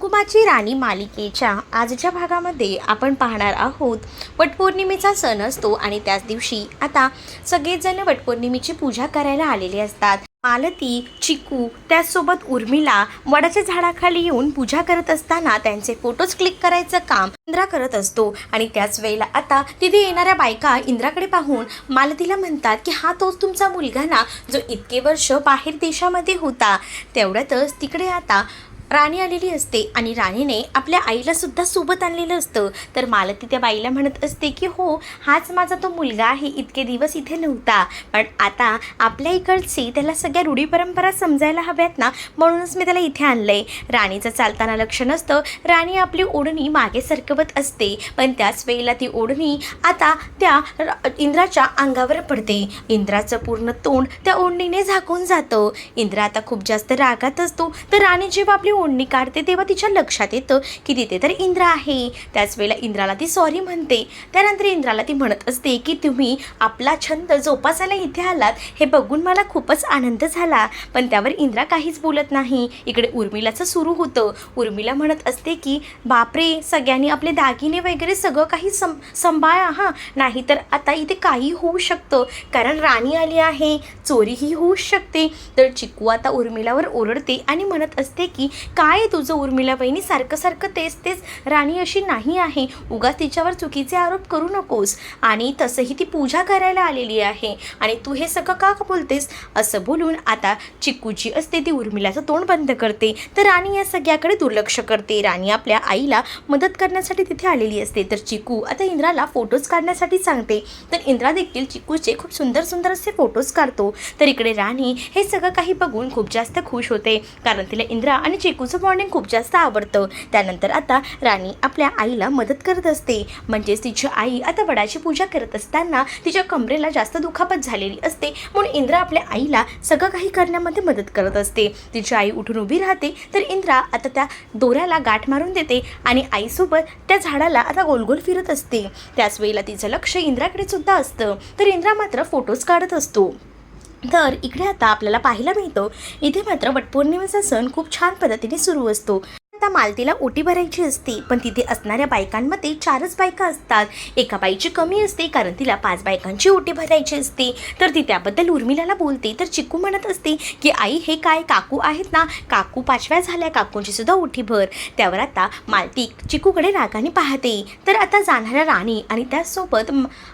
कुकुमाची राणी मालिकेच्या आजच्या भागामध्ये आपण पाहणार आहोत. वटपौर्णिमेचा सण असतो आणि त्याच दिवशी आता सगळेजण वटपौर्णिमेची पूजा करायला आलेले असतात. मालती चिकू त्याचसोबत उर्मिला वडाच्या झाडाखाली येऊन पूजा करत असताना त्यांचे फोटोज क्लिक करायचं काम इंद्रा करत असतो. आणि त्याच वेळेला आता तिथे येणाऱ्या बायका इंद्राकडे पाहून मालतीला म्हणतात की हा तोच तुमचा मुलगा ना जो इतके वर्ष बाहेर देशामध्ये होता. तेवढ्यातच तिकडे आता राणी आलेली असते आणि राणीने आपल्या आईला सुद्धा सोबत आणलेलं असतं. तर मालती त्या बाईला म्हणत असते की हो हाच माझा तो मुलगा आहे. इतके दिवस इथे नव्हता. पण आता आपल्या इकडची त्याला सगळ्या रूढी परंपरा समजायला हव्यात ना म्हणूनच मी त्याला इथे आणलं आहे राणीचं चालताना लक्ष नसतं. राणी आपली ओढणी मागे सरकवत असते. पण त्याच वेळेला ती ओढणी आता त्या इंद्राच्या अंगावर पडते. इंद्राचं पूर्ण तोंड त्या ओढणीने झाकून जातं. इंद्र आता खूप जास्त रागात असतो. तर राणी जेव्हा आपली ओढणी काढते तेव्हा तिच्या लक्षात येतं की तिथे तर इंद्रा आहे. त्याच वेळेला इंद्राला ती सॉरी म्हणते. त्यानंतर इंद्राला ती म्हणत असते की तुम्ही आपला छंद जोपासायला इथे आलात. हे बघून मला खूपच आनंद झाला. पण त्यावर इंद्रा काहीच बोलत नाही. इकडे उर्मिलाचं सुरू होतं. उर्मिला म्हणत असते की बापरे सगळ्यांनी आपले दागिने वगैरे सगळं काही सं सांभाळा हां. नाहीतर आता इथे काही होऊ शकतं. कारण राणी आली आहे. चोरीही होऊ शकते. तर चिकू आता उर्मिलावर ओरडते आणि म्हणत असते की काय आहे तुझं उर्मिला बहिणी? सारखं सारखं तेच तेच राणी अशी नाही आहे. उगाच तिच्यावर चुकीचे आरोप करू नकोस. आणि तसंही ती पूजा करायला आलेली आहे. आणि तू हे सगळं का बोलतेस? असं बोलून आता चिक्कू जी असते ती उर्मिलाचं तोंड बंद करते. तर राणी या सगळ्याकडे दुर्लक्ष करते. राणी आपल्या आईला मदत करण्यासाठी तिथे आलेली असते. तर चिकू आता इंद्राला फोटोज काढण्यासाठी सांगते. तर इंद्रा देखील चिकूचे खूप सुंदर सुंदर असे फोटोज काढतो. तर इकडे राणी हे सगळं काही बघून खूप जास्त खुश होते. कारण तिला इंद्रा आणि चिकू चिकूचं बॉन्डिंग खूप जास्त आवडतं. त्यानंतर आता राणी आपल्या आईला मदत करत असते. म्हणजेच तिची आई आता वडाची पूजा करत असताना तिच्या कमरेला जास्त दुखापत झालेली असते. म्हणून इंद्रा आपल्या आईला सगळं काही करण्यामध्ये मदत करत असते. तिची आई उठून उभी राहते तर इंद्रा आता त्या दोऱ्याला गाठ मारून देते आणि आईसोबत त्या झाडाला आता गोलगोल फिरत असते. त्याच वेळेला तिचं लक्ष इंद्राकडे सुद्धा असतं. तर इंद्रा मात्र फोटोज काढत असतो. तर इकडे आता आपल्याला पाहायला मिळतं इथे मात्र वटपौर्णिमेचा सण खूप छान पद्धतीने सुरू असतो. आता मालतीला ओटी भरायची असते. पण तिथे असणाऱ्या बायकांमध्ये चारच बायका असतात. एका बाईची कमी असते कारण तिला पाच बायकांची ओटी भरायची असते. तर ती त्याबद्दल उर्मिलाला बोलते. तर चिकू म्हणत असते की आई हे काय? काकू आहेत ना? काकू पाचव्या झाल्या. काकूंची सुद्धा ओटी भर. त्यावर आता मालती चिकूकडे रागाने पाहते. तर आता जाणाऱ्या राणी आणि त्यासोबत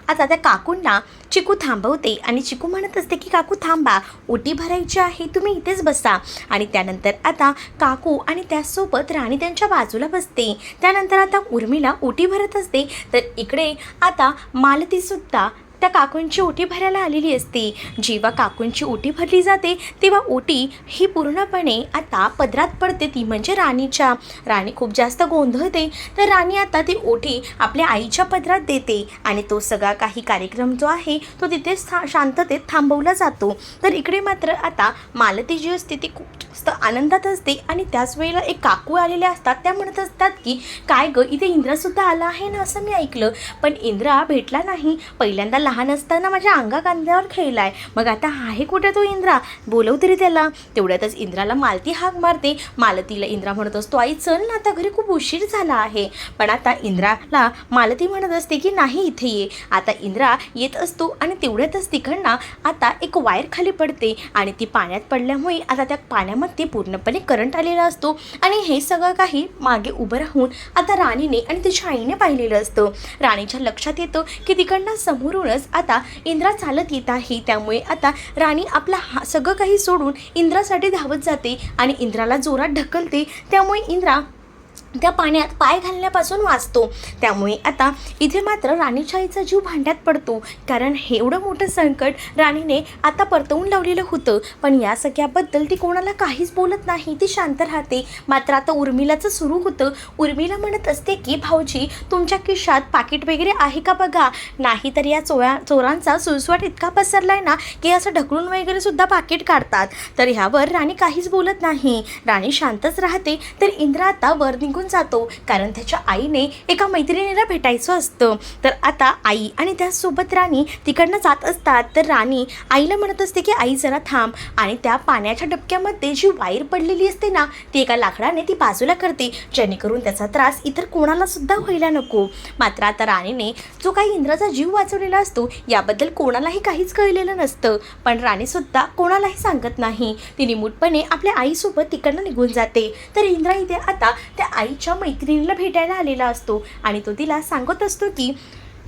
आता त्या काकूंना चिकू थांबवते. आणि चिकू म्हणत असते की काकू थांबा. ओटी भरायची आहे. तुम्ही इथेच बसा. आणि त्यानंतर आता काकू आणि त्यासोबत राणी त्यांच्या बाजूला बसते. त्यानंतर आता उर्मिला ओटी भरत असते. तर इकडे आता मालतीसुद्धा त्या काकूंची ओटी भरायला आलेली असते. जेव्हा काकूंची ओटी भरली जाते तेव्हा ओटी ही पूर्णपणे आता पदरात पडते ती म्हणजे राणीच्या. राणी खूप जास्त गोंधळते तर राणी आता ती ओटी आपल्या आईच्या पदरात देते आणि तो सगळा काही कार्यक्रम जो आहे तो तिथे था शांततेत थांबवला जातो. तर इकडे मात्र आता मालती जी असते ती खूप जास्त आनंदात असते आणि त्याच वेळेला एक काकू आलेल्या असतात त्या म्हणत असतात की काय ग इथे इंद्रासुद्धा आला आहे ना? असं मी ऐकलं. पण इंद्रा भेटला नाही. पहिल्यांदा लहान लहान असताना माझ्या अंगा कांद्यावर खेळलाय. मग आता आहे कुठे तो इंद्रा? बोलव तरी त्याला. तेवढ्यातच इंद्राला मालती हाक मारते. मालतीला इंद्रा म्हणत असतो आई चल ना आता घरी खूप उशीर झाला आहे. पण आता इंद्राला मालती म्हणत असते की नाही इथे ये. आता इंद्रा येत असतो आणि तेवढ्यातच तिकडनं आता एक वायर खाली पडते आणि ती पाण्यात पडल्यामुळे आता त्या पाण्यामध्ये पूर्णपणे करंट आलेला असतो. आणि हे सगळं काही मागे उभं राहून आता राणीने आणि तिच्या आईने पाहिलेलं असतं. राणीच्या लक्षात येतं की तिकडनं समोरूनच आता इंद्रा चालत येत आहे. त्यामुळे आता राणी आपला हा सगळं काही सोडून इंद्रासाठी धावत जाते आणि इंद्राला जोरात ढकलते. त्यामुळे इंद्रा त्या पाण्यात पाय घालण्यापासून वाचतो. त्यामुळे आता इथे मात्र राणीच्या आईचा जीव भांड्यात पडतो. कारण हे एवढं मोठं संकट राणीने आता परतवून लावलेलं होतं. पण या सगळ्याबद्दल ती कोणाला काहीच बोलत नाही. ती शांत राहते. मात्र आता उर्मिलाचं सुरू होतं. उर्मिला म्हणत असते की भाऊजी तुमच्या खिशात पाकिट वगैरे आहे का बघा? नाही तर या चोया चोरांचा सुळसवाट इतका पसरला आहे ना की असं ढकलून वगैरे सुद्धा पाकिट काढतात. तर ह्यावर राणी काहीच बोलत नाही. राणी शांतच राहते. तर इंद्रा आता वर निघून निघून जातो. कारण त्याच्या आईने एका मैत्रिणीला भेटायचं असतं. तर आता आई आणि त्यासोबत राणी तिकडनं जात असतात. तर राणी आईला म्हणत असते की आई जरा थांब. आणि त्या पाण्याच्या डबक्यामध्ये जी वायर पडलेली असते ना ती एका लाकडाने ती बाजूला करते. जेणेकरून त्याचा त्रास इतर कोणाला सुद्धा व्हायला नको. मात्र आता राणीने जो काही इंद्राचा जीव वाचवलेला असतो याबद्दल कोणालाही काहीच कळलेलं नसतं. पण राणीसुद्धा कोणालाही सांगत नाही. ती निमूटपणे आपल्या आईसोबत तिकडनं निघून जाते. तर इंद्रा इथे आता त्या आई आईच्या मैत्रिणीला भेटायला आलेला असतो आणि तो तिला सांगत असतो की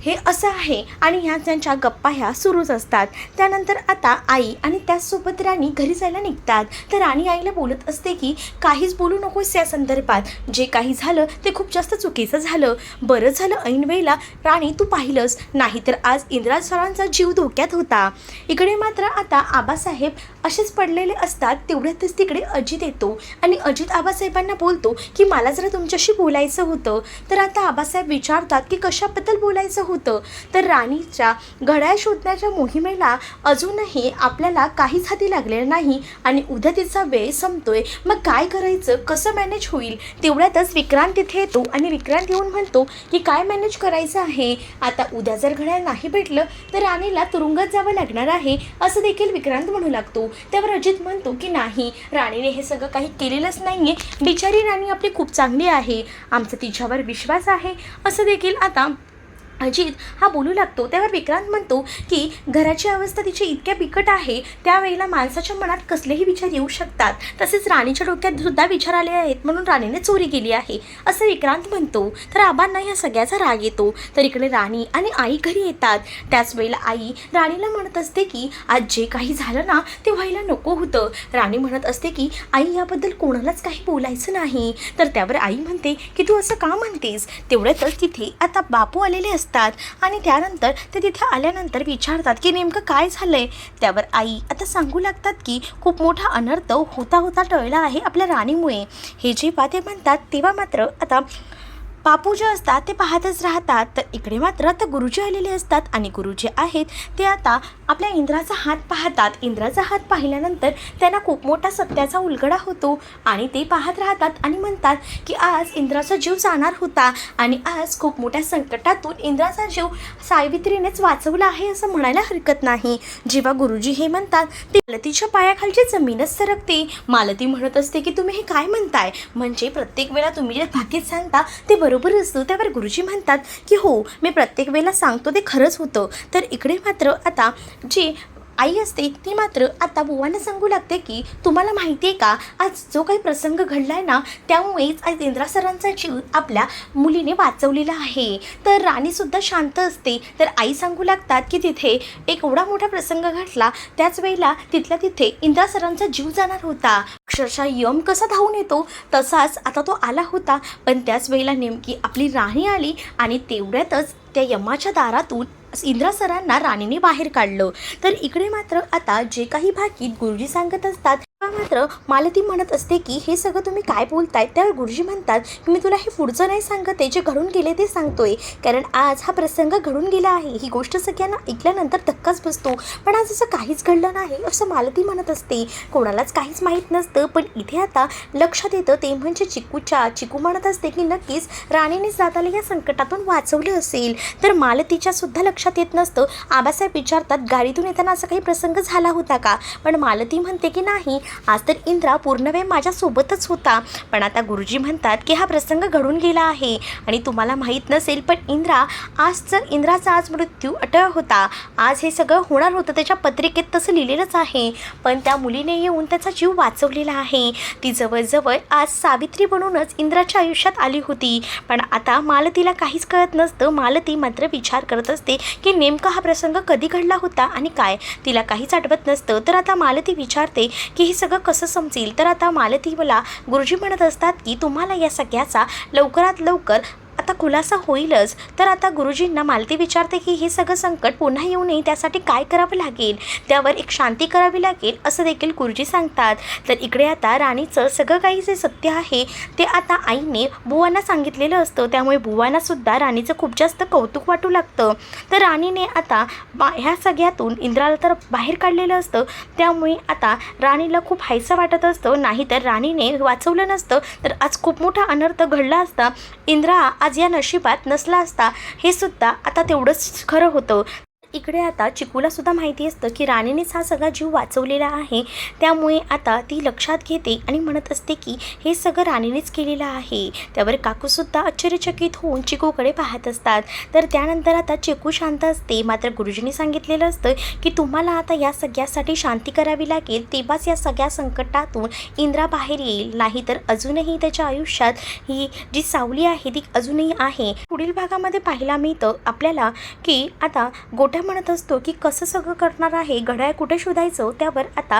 हे असं आहे आणि ह्या त्यांच्या गप्पा ह्या सुरूच असतात. त्यानंतर आता आई आणि त्याचसोबत राणी घरी जायला निघतात. तर राणी आईला बोलत असते की काहीच बोलू नकोस या संदर्भात. जे काही झालं ते खूप जास्त चुकीचं झालं. बरं झालं ऐन वेळेला राणी तू पाहिलंस. नाहीतर आज इंदिरा सरांचा जीव धोक्यात होता. इकडे मात्र आता आबासाहेब असेच पडलेले असतात तेवढ्यातच तिकडे अजित येतो. आणि अजित आबासाहेबांना बोलतो की मला जरा तुमच्याशी बोलायचं होतं. तर आता आबासाहेब विचारतात की कशाबद्दल बोलायचं होतं? तर राणीच्या घड्याळ शोधण्याच्या मोहिमेला अजूनही आपल्याला काहीच हाती लागलेलं नाही आणि उद्या तिचा वेळ संपतोय. मग काय करायचं? कसं मॅनेज होईल? तेवढ्यातच विक्रांत तिथे येतो आणि विक्रांत येऊन म्हणतो की काय मॅनेज करायचं आहे? आता उद्या जर घड्याळ नाही भेटलं तर राणीला तुरुंगात जावं लागणार आहे. असं देखील विक्रांत म्हणू लागतो. त्यावर अजित म्हणतो की नाही राणीने हे सगळं काही केलेलंच नाही आहे बिचारी राणी आपली खूप चांगली आहे. आमचा तिच्यावर विश्वास आहे. असं देखील आता अजित हा बोलू लागतो. त्यावर विक्रांत म्हणतो की घराची अवस्था तिची इतक्या बिकट आहे त्यावेळेला माणसाच्या मनात कसलेही विचार येऊ शकतात. तसेच राणीच्या डोक्यात सुद्धा विचार आले आहेत म्हणून राणीने चोरी केली आहे. असं विक्रांत म्हणतो. तर आबांना या सगळ्याचा राग येतो. तर इकडे राणी आणि आई घरी येतात. त्याच वेळेला आई राणीला म्हणत असते की आज जे काही झालं ना ते व्हायला नको होतं. राणी म्हणत असते की आई याबद्दल कोणालाच काही बोलायचं नाही. तर त्यावर आई म्हणते की तू असं का म्हणतेस? तेवढ्यातच तिथे आता बापू आलेले असतात. आणि त्यानंतर ते तिथे आल्यानंतर विचारतात की नेमकं काय झालंय? त्यावर आई आता सांगू लागतात की खूप मोठा अनर्थ होता होता टळला आहे आपल्या राणीमुळे. हे जेव्हा ते म्हणतात तेव्हा मात्र आता बापू जे असतात ते पाहतच राहतात. तर इकडे मात्र आता गुरुजी आलेले असतात आणि गुरुजी आहेत ते आता आपल्या इंद्राचा हात पाहतात. इंद्राचा हात पाहिल्यानंतर त्यांना खूप मोठा सत्याचा उलगडा होतो आणि ते पाहत राहतात आणि म्हणतात की आज इंद्राचा जीव जाणार होता आणि आज खूप मोठ्या संकटातून इंद्राचा जीव सावित्रीनेच वाचवला आहे असं म्हणायला हरकत नाही. जेव्हा गुरुजी हे म्हणतात ते मालतीच्या पायाखालची जमीनच सरकते. मालती म्हणत असते की तुम्ही हे काय म्हणताय? म्हणजे प्रत्येक वेळा तुम्ही जे भाकीत सांगता ते बरोबर असतं. त्यावर गुरुजी म्हणतात की हो मी प्रत्येक वेळेला सांगतो ते खरंच होतं. तर इकडे मात्र आता जी आई असते ती मात्र आता बुवांना सांगू लागते की तुम्हाला माहिती आहे का आज जो काही प्रसंग घडला आहे ना त्यामुळेच आज इंद्रा सरांचा जीव आपल्या मुलीने वाचवलेला आहे. तर राणीसुद्धा शांत असते. तर आई सांगू लागतात की तिथे एक एवढा मोठा प्रसंग घडला त्याच वेळेला तिथल्या तिथे इंद्रा सरांचा जीव जाणार होता. अक्षरशः यम कसा धावून येतो? तसाच आता तो आला होता. पण त्याच वेळेला नेमकी आपली राणी आली आणि तेवढ्यातच त्या यमाच्या दारातून इंद्रा सरांना राणीने बाहेर काढलं. तर इकडे मात्र आता जे काही भाकीत गुरुजी सांगत असतात तेव्हा मात्र मालती म्हणत असते की हे सगळं तुम्ही काय बोलताय त्यावर गुरुजी म्हणतात की मी तुला हे पुढचं नाही सांगत आहे जे घडून गेले ते सांगतोय. कारण आज हा प्रसंग घडून गेला आहे. ही गोष्ट सगळ्यांना ऐकल्यानंतर धक्काच बसतो. पण आज असं काहीच घडलं नाही असं मालती म्हणत असते. कोणालाच काहीच माहीत नसतं पण इथे आता लक्षात येतं ते म्हणजे चिकूच्या. चिकू म्हणत असते की नक्कीच राणीने जाताला या संकटातून वाचवलं असेल. तर मालतीच्या सुद्धा लक्षात येत नसतं. आबासाहेब विचारतात गाडीतून येताना असा काही प्रसंग झाला होता का? पण मालती म्हणते की नाही. आज तर इंद्रा पूर्णवेळ माझ्यासोबतच होता. पण आता गुरुजी म्हणतात की हा प्रसंग घडून गेला आहे. आणि तुम्हाला माहीत नसेल पण इंद्रा आज जर इंद्राचा आज मृत्यू अटळ होता आज हे सगळं होणार होतं त्याच्या पत्रिकेत तसं लिहिलेलंच आहे. पण त्या मुलीने येऊन त्याचा जीव वाचवलेला आहे. ती जवळजवळ आज सावित्री बनूनच इंद्राच्या आयुष्यात आली होती. पण आता मालतीला काहीच कळत नसतं. मालती मात्र विचार करत असते की नेमका हा प्रसंग कधी घडला होता आणि काय? तिला काहीच आठवत नसतं. तर आता मालती विचारते की हे सगळं सगळं कसं समजेल? तर आता मालती मला गुरुजी म्हणत असतात की तुम्हाला या सगळ्याचा लवकरात लवकर आता खुलासा होईलच. तर आता गुरुजींना मालती विचारते की हे सगळं संकट पुन्हा येऊ नये त्यासाठी काय करावं लागेल? त्यावर एक शांती करावी लागेल असं देखील गुरुजी सांगतात. तर इकडे आता राणीचं सगळं काही जे सत्य आहे ते आता आईने बुवांना सांगितलेलं असतं. त्यामुळे बुवांना सुद्धा राणीचं खूप जास्त कौतुक वाटू लागतं. तर राणीने आता बा ह्या सगळ्यातून इंद्राला तर बाहेर काढलेलं असतं. त्यामुळे आता राणीला खूप हायसं वाटत असतं. नाही तर राणीने वाचवलं नसतं. तर आज खूप मोठा अनर्थ घडला असता. इंद्रा आज या नशिबात नसला असता हे सुद्धा आता तेवढंच खरं होतं. इकडे आता चिकूला सुद्धा माहिती असतं की राणीनेच हा सगळा जीव वाचवलेला आहे. त्यामुळे आता ती लक्षात घेते आणि म्हणत असते की हे सगळं राणीनेच केलेलं आहे. त्यावर काकूसुद्धा आश्चर्यचकित होऊन चिकूकडे पाहत असतात. तर त्यानंतर आता चिकू शांत असते. मात्र गुरुजींनी सांगितलेलं असतं की तुम्हाला आता या सगळ्यासाठी शांती करावी लागेल. तेव्हाच या सगळ्या संकटातून इंद्रा बाहेर येईल. नाही तर अजूनही त्याच्या आयुष्यात ही जी सावली आहे ती अजूनही आहे. पुढील भागामध्ये पाहायला मिळतं आपल्याला की आता गोठ्या म्हणत असतो की कसं सगळं करणार आहे घड्याळ कुठे शोधायचं? त्यावर आता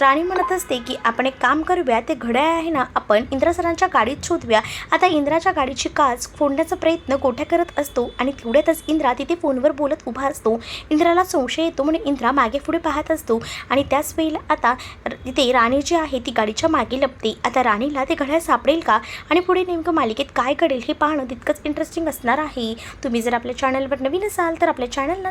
राणी म्हणत असते की आपण एक काम करूया ते घड्याळ आहे ना आपण इंद्रा सरांच्या गाडीत शोधूया. आता इंद्राच्या गाडीची काच फोडण्याचा प्रयत्न गोठ्या करत असतो आणि तेवढ्यातच इंद्रा तिथे फोनवर बोलत उभा असतो. इंद्राला संशय येतो म्हणून इंद्रा मागे पुढे पाहत असतो आणि त्याच वेळेला आता तिथे राणी जी आहे ती गाडीच्या मागे लपते. आता राणीला ते घड्याळ सापडेल का? आणि पुढे नेमकं मालिकेत काय घडेल हे पाहणं तितकंच इंटरेस्टिंग असणार आहे. तुम्ही जर आपल्या चॅनलवर नवीन असाल तर आपल्या चॅनलला